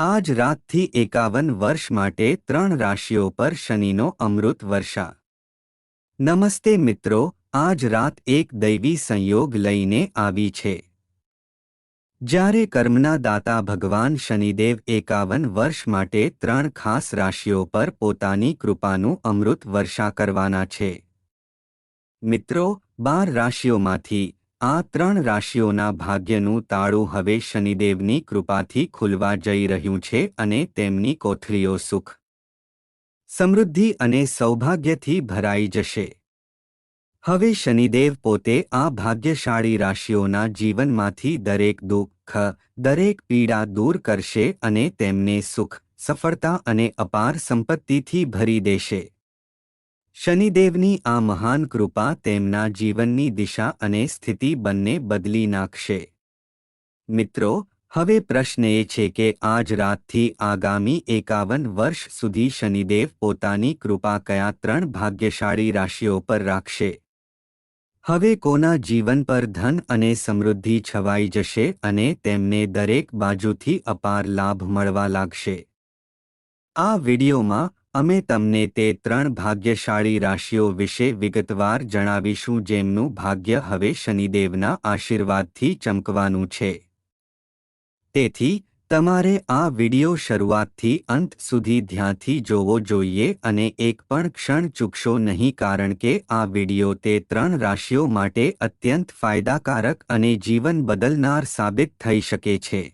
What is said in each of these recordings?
આજ રાતથી એકાવન વર્ષ માટે ત્રણ રાશિઓ પર શનિનો અમૃત વર્ષા. નમસ્તે મિત્રો, આજ રાત એક દૈવી સંયોગ લઈને આવી છે. જ્યારે કર્મના દાતા ભગવાન શનિદેવ એકાવન વર્ષ માટે ત્રણ ખાસ રાશિઓ પર પોતાની કૃપાનું અમૃત વર્ષા કરવાના છે. મિત્રો, બાર રાશિઓમાંથી આ ત્રણ રાશિઓના ભાગ્યનું તાળું હવે શનિદેવની કૃપાથી ખુલવા જઈ રહ્યું છે અને તેમની કોથળીઓ સુખ, સમૃદ્ધિ અને સૌભાગ્યથી ભરાઈ જશે. હવે શનિદેવ પોતે આ ભાગ્યશાળી રાશિઓના જીવનમાંથી દરેક દુઃખ, દરેક પીડા દૂર કરશે અને તેમને સુખ, સફળતા અને અપાર સંપત્તિથી ભરી દેશે. શનિદેવની આ મહાન કૃપા તેમના જીવનની દિશા અને સ્થિતિ બંને બદલી નાખશે. મિત્રો, હવે પ્રશ્ન એ છે કે આજ રાતથી આગામી એકાવન વર્ષ સુધી શનિદેવ પોતાની કૃપા કયા ત્રણ ભાગ્યશાળી રાશિઓ પર રાખશે? હવે કોના જીવન પર ધન અને સમૃદ્ધિ છવાઈ જશે અને તેમને દરેક બાજુથી અપાર લાભ મળવા લાગશે? આ વિડિયોમાં અમે તમને તે ત્રણ ભાગ્યશાળી રાશિઓ વિશે વિગતવાર જણાવીશું જેમનું ભાગ્ય હવે શનિદેવના આશીર્વાદથી ચમકવાનું છે. તેથી, તમારે આ વિડિયો શરૂઆતથી અંત સુધી ધ્યાનથી જોવો જોઈએ અને એક પણ ક્ષણ ચૂકશો નહીં કારણ કે આ વિડિયો તે ત્રણ રાશિઓ માટે અત્યંત ફાયદાકારક અને જીવન બદલનાર સાબિત થઈ શકે છે.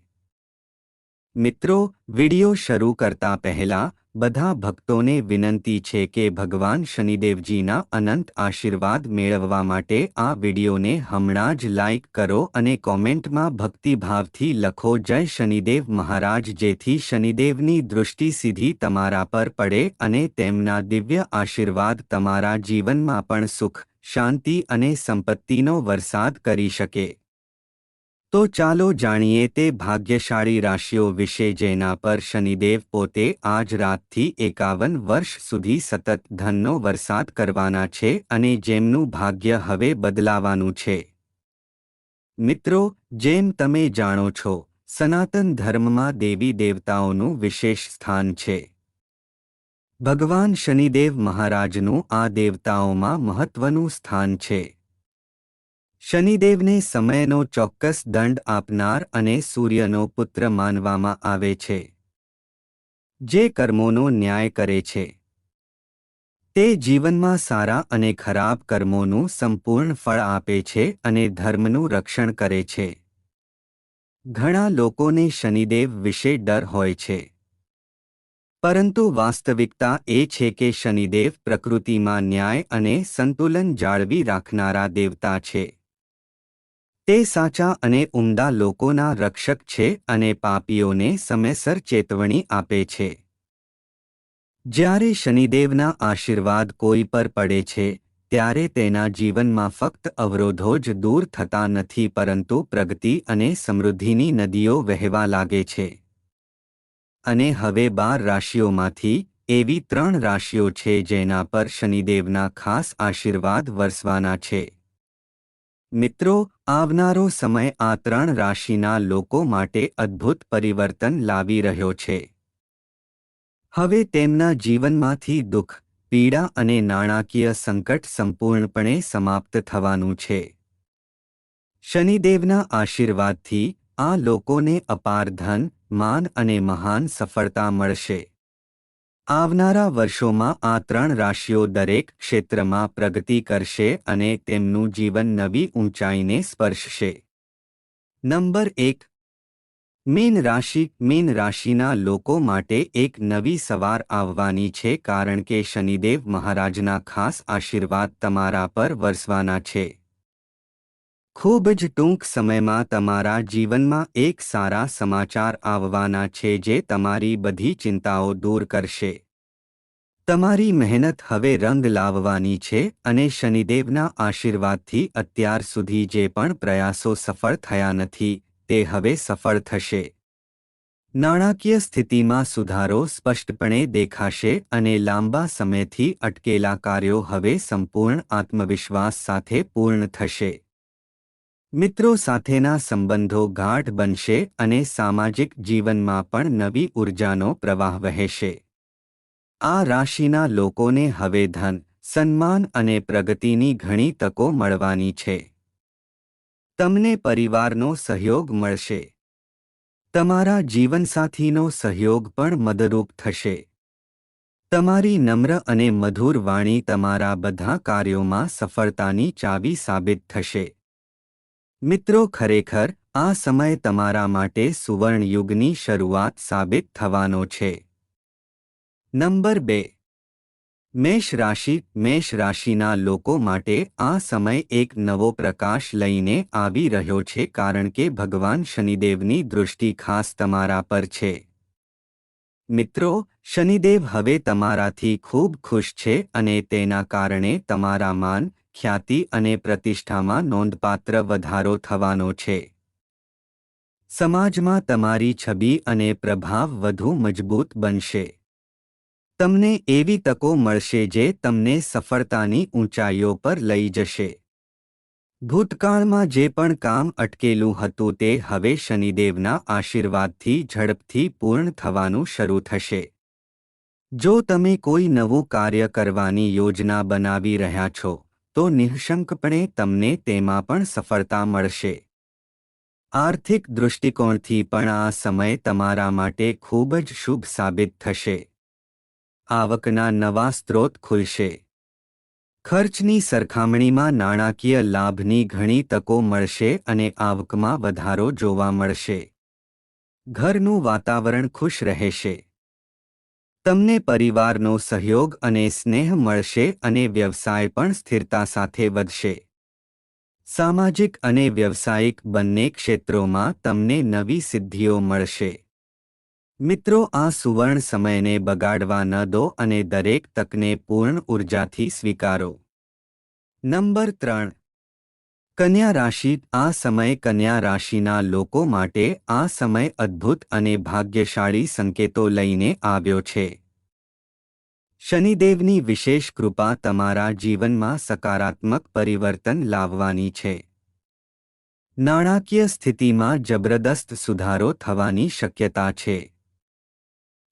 મિત્રો, વિડિયો શરૂ કરતા પહેલા બધા ભક્તોને વિનંતી છે કે ભગવાન શનિદેવજીના અનંત આશીર્વાદ મેળવવા માટે આ વિડીયોને હમણાં જ લાઇક કરો અને કોમેન્ટમાં ભક્તિભાવથી લખો, જય શનિદેવ મહારાજ, જેથી શનિદેવની દૃષ્ટિ સીધી તમારા પર પડે અને તેમના દિવ્ય આશીર્વાદ તમારા જીવનમાં પણ સુખ, શાંતિ અને સંપત્તિનો વરસાદ કરી શકે. તો ચાલો જાણીએ તે ભાગ્યશાળી રાશિઓ વિશે જેના પર શનિદેવ પોતે આજ રાતથી એકાવન વર્ષ સુધી સતત ધનનો વરસાદ કરવાના છે અને જેમનું ભાગ્ય હવે બદલાવાનું છે. મિત્રો, જેમ તમે જાણો છો, સનાતન ધર્મમાં દેવી દેવતાઓનું વિશેષ સ્થાન છે. ભગવાન શનિદેવ મહારાજનું આ દેવતાઓમાં મહત્વનું સ્થાન છે. શનિદેવને સમયનો ચોક્કસ દંડ આપનાર અને સૂર્યનો પુત્ર માનવામાં આવે છે. જે કર્મોનો ન્યાય કરે છે. તે જીવનમાં સારા અને ખરાબ કર્મોનું સંપૂર્ણ ફળ આપે છે અને ધર્મનું રક્ષણ કરે છે. ઘણા લોકોને શનિદેવ વિશે ડર હોય છે. પરંતુ વાસ્તવિકતા એ છે કે શનિદેવ પ્રકૃતિમાં ન્યાય અને સંતુલન જાળવી રાખનારા દેવતા છે. તે સાચા અને ઉમદા લોકોના રક્ષક છે અને પાપીઓને સમયસર ચેતવણી આપે છે. જ્યારે શનિદેવના આશીર્વાદ કોઈ પર પડે છે, ત્યારે તેના જીવનમાં ફક્ત અવરોધો જ દૂર થતા નથી પરંતુ પ્રગતિ અને સમૃદ્ધિની નદીઓ વહેવા લાગે છે. અને હવે બાર રાશિઓમાંથી એવી ત્રણ રાશિઓ છે જેના પર શનિદેવના ખાસ આશીર્વાદ વરસવાના છે. મિત્રો, આવનારો સમય આ ત્રણ રાશિના લોકો માટે અદ્ભુત પરિવર્તન લાવી રહ્યો છે. હવે તેમના જીવનમાંથી દુઃખ, પીડા અને નાણાકીય સંકટ સંપૂર્ણપણે સમાપ્ત થવાનું છે. શનિદેવના આશીર્વાદથી આ લોકોને અપાર ધન, માન અને મહાન સફળતા મળશે. આવનારા વર્ષોમાં આ ત્રણ રાશિઓ દરેક ક્ષેત્રમાં પ્રગતિ કરશે અને તેમનું જીવન નવી ઊંચાઈને સ્પર્શશે. નંબર એક. મીન રાશિ. મીન રાશિના લોકો માટે એક નવી સવાર આવવાની છે કારણ કે શનિદેવ મહારાજના ખાસ આશીર્વાદ તમારા પર વરસવાના છે. ખૂબ જ ટૂંક સમયમાં તમારા જીવનમાં એક સારા સમાચાર આવવાના છે જે તમારી બધી ચિંતાઓ દૂર કરશે. તમારી મહેનત હવે રંગ લાવવાની છે અને શનિદેવના આશીર્વાદથી અત્યાર સુધી જે પણ પ્રયાસો સફળ થયા નથી, તે હવે સફળ થશે. નાણાકીય સ્થિતિમાં સુધારો સ્પષ્ટપણે દેખાશે અને લાંબા સમયથી અટકેલા કાર્યો હવે સંપૂર્ણ આત્મવિશ્વાસ સાથે પૂર્ણ થશે. મિત્રો સાથેના સંબંધો ગાઢ બનશે અને સામાજિક જીવનમાં પણ નવી ઉર્જાનો પ્રવાહ વહેશે. આ રાશિના લોકોને હવે ધન, સન્માન અને પ્રગતિની ઘણી તકો મળવાની છે. તમને પરિવારનો સહયોગ મળશે. તમારા જીવનસાથીનો સહયોગ પણ મદદરૂપ થશે. તમારી નમ્ર અને મધુર વાણી તમારા બધા કાર્યોમાં સફળતાની ચાવી સાબિત થશે. મિત્રો, ખરેખર આ સમય તમારા માટે સુવર્ણયુગની શરૂઆત સાબિત થવાનો છે. નંબર બે. મેષ રાશિ, મેષ રાશિના લોકો માટે આ સમય એક નવો પ્રકાશ લઈને આવી રહ્યો છે કારણ કે ભગવાન શનિદેવની દૃષ્ટિ ખાસ તમારા પર છે. મિત્રો, શનિદેવ હવે તમારાથી ખૂબ ખુશ છે અને તેના કારણે તમારા માન, ખ્યાતિ અને પ્રતિષ્ઠામાં નોંધપાત્ર વધારો થવાનો છે. સમાજમાં તમારી છબી અને પ્રભાવ વધુ મજબૂત બનશે. તમને એવી તકો મળશે જે તમને સફળતાની ઊંચાઈઓ પર લઈ જશે. ભૂતકાળમાં જે પણ કામ અટકેલું હતું તે હવે શનિદેવના આશીર્વાદથી ઝડપથી પૂર્ણ થવાનું શરૂ થશે. જો તમે કોઈ નવું કાર્ય કરવાની યોજના બનાવી રહ્યા છો, તો નિઃશંકપણે તમને તેમાં પણ સફળતા મળશે. આર્થિક દૃષ્ટિકોણથી પણ આ સમય તમારા માટે ખૂબ જ શુભ સાબિત થશે. આવકના નવા સ્ત્રોત ખુલશે. ખર્ચની સરખામણીમાં નાણાકીય લાભની ઘણી તકો મળશે અને આવકમાં વધારો જોવા મળશે. ઘરનું વાતાવરણ ખુશ રહેશે. તમને પરિવારનો સહયોગ અને સ્નેહ મળશે અને વ્યવસાય પણ સ્થિરતા સાથે વધશે. સામાજિક અને વ્યવસાયિક બંને ક્ષેત્રોમાં તમને નવી સિદ્ધિઓ મળશે. મિત્રો, આ સુવર્ણ સમયને બગાડવા ન દો અને દરેક તકને પૂર્ણ ઉર્જાથી સ્વીકારો. નંબર ત્રણ. કન્યા રાશિ, આ સમય કન્યા રાશિના લોકો માટે આ સમય અદ્ભુત અને ભાગ્યશાળી સંકેતો લઈને આવ્યો છે. શનિદેવની વિશેષ કૃપા તમારા જીવનમાં સકારાત્મક પરિવર્તન લાવવાની છે. નાણાકીય સ્થિતિમાં જબરદસ્ત સુધારો થવાની શક્યતા છે.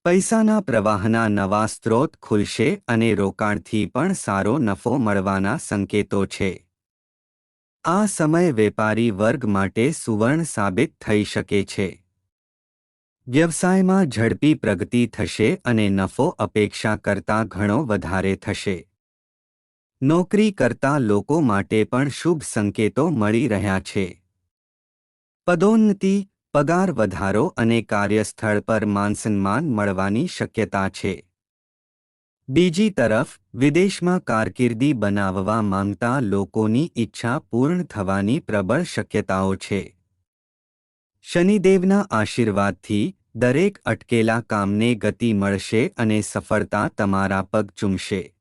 પૈસાના પ્રવાહના નવા સ્ત્રોત ખુલશે અને રોકાણથી પણ સારો નફો મળવાના સંકેતો છે. આ સમય વેપારી વર્ગ માટે સુવર્ણ સાબિત થઈ શકે છે. વ્યવસાયમાં ઝડપી પ્રગતિ થશે અને નફો અપેક્ષા કરતાં ઘણો વધારે થશે. નોકરી કરતા લોકો માટે પણ શુભ સંકેતો મળી રહ્યા છે. પદોન્નતિ પગાર વધારો અને કાર્યસ્થળ પર માનસન્માન મળવાની શક્યતા છે. બીજી તરફ, વિદેશમાં કારકિર્દી બનાવવા માંગતા લોકોની ઈચ્છા પૂર્ણ થવાની પ્રબળ શક્યતાઓ છે. શનિદેવના આશીર્વાદથી દરેક અટકેલા કામને ગતિ મળશે અને સફળતા તમારા પગ ચૂમશે.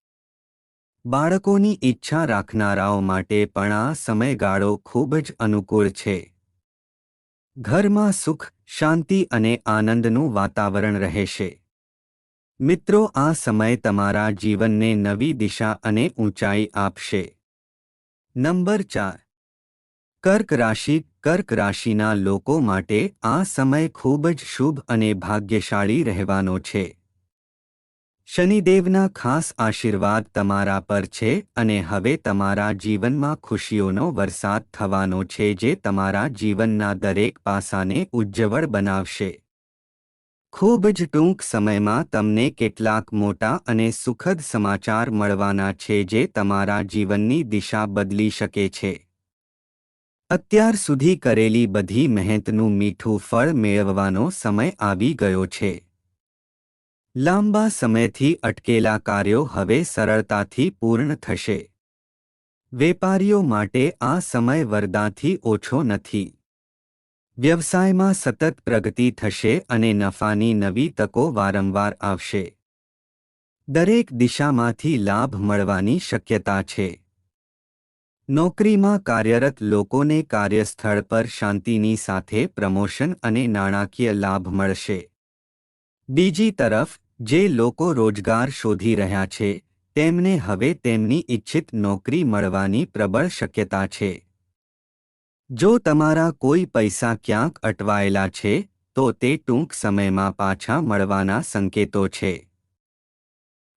બાળકોની ઈચ્છા રાખનારાઓ માટે પણ આ સમયગાળો ખૂબ જ અનુકૂળ છે. ઘરમાં સુખ, શાંતિ અને આનંદનું વાતાવરણ રહેશે. મિત્રો, આ સમય તમારા જીવનને નવી દિશા અને ઊંચાઈ આપશે. નંબર ચાર. કર્ક રાશિ, કર્ક રાશિના લોકો માટે આ સમય ખૂબ જ શુભ અને ભાગ્યશાળી રહેવાનો છે. શનિદેવના ખાસ આશીર્વાદ તમારા પર છે અને હવે તમારા જીવનમાં ખુશીઓનો વરસાદ થવાનો છે જે તમારા જીવનના દરેક પાસાને ઉજ્જવળ બનાવશે. ખૂબ જ ટૂંક સમયમાં તમને કેટલાક મોટા અને સુખદ સમાચાર મળવાના છે જે તમારા જીવનની દિશા બદલી શકે છે. અત્યાર સુધી કરેલી બધી મહેનતનું મીઠું ફળ મેળવવાનો સમય આવી ગયો છે. લાંબા સમયથી અટકેલા કાર્યો હવે સરળતાથી પૂર્ણ થશે. વેપારીઓ માટે આ સમય વરદાથી ઓછો નથી. વ્યવસાયમાં સતત પ્રગતિ થશે અને નફાની નવી તકો વારંવાર આવશે. દરેક દિશામાંથી લાભ મળવાની શક્યતા છે. નોકરીમાં કાર્યરત લોકોને કાર્યસ્થળ પર શાંતિની સાથે પ્રમોશન અને નાણાકીય લાભ મળશે. બીજી તરફ જે લોકો રોજગાર શોધી રહ્યા છે, તેમને હવે તેમની ઇચ્છિત નોકરી મળવાની પ્રબળ શક્યતા છે. જો તમારા કોઈ પૈસા ક્યાંક અટવાયેલા છે, તો તે ટૂંક સમયમાં પાછા મળવાના સંકેતો છે.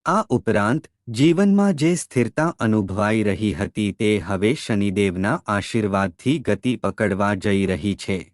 આ ઉપરાંત, જીવનમાં જે સ્થિરતા અનુભવાઈ રહી હતી તે હવે શનિદેવના આશીર્વાદથી ગતિ પકડવા જઈ રહી છે.